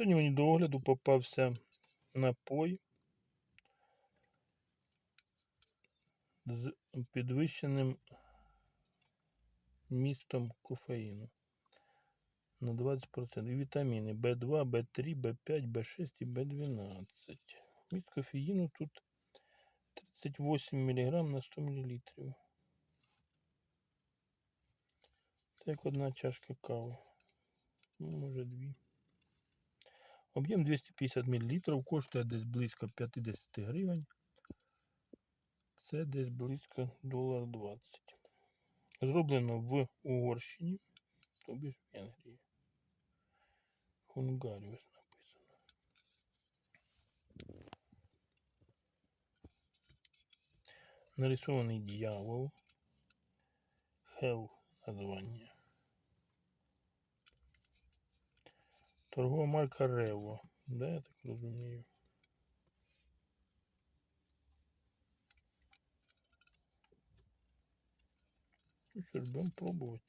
Сьогодні мені до огляду попався напой з підвищеним містом кофеїну на 20%. І вітаміни В2, В3, В5, В6 і В12. Міст кофеїну тут 38 мг на 100 мл. Це як одна чашка кави. Ну, може дві. Об'єм 250 мл, коштує десь близько 50 гривень. Це десь близько долар 20. Зроблено в Угорщині, тобі ж в Венгрії. Хунгаріус написано. Нарисований дьявол. Hell названня. Торгова марка Рево. Да, я так розумію. Ну що ж, будемо пробувати.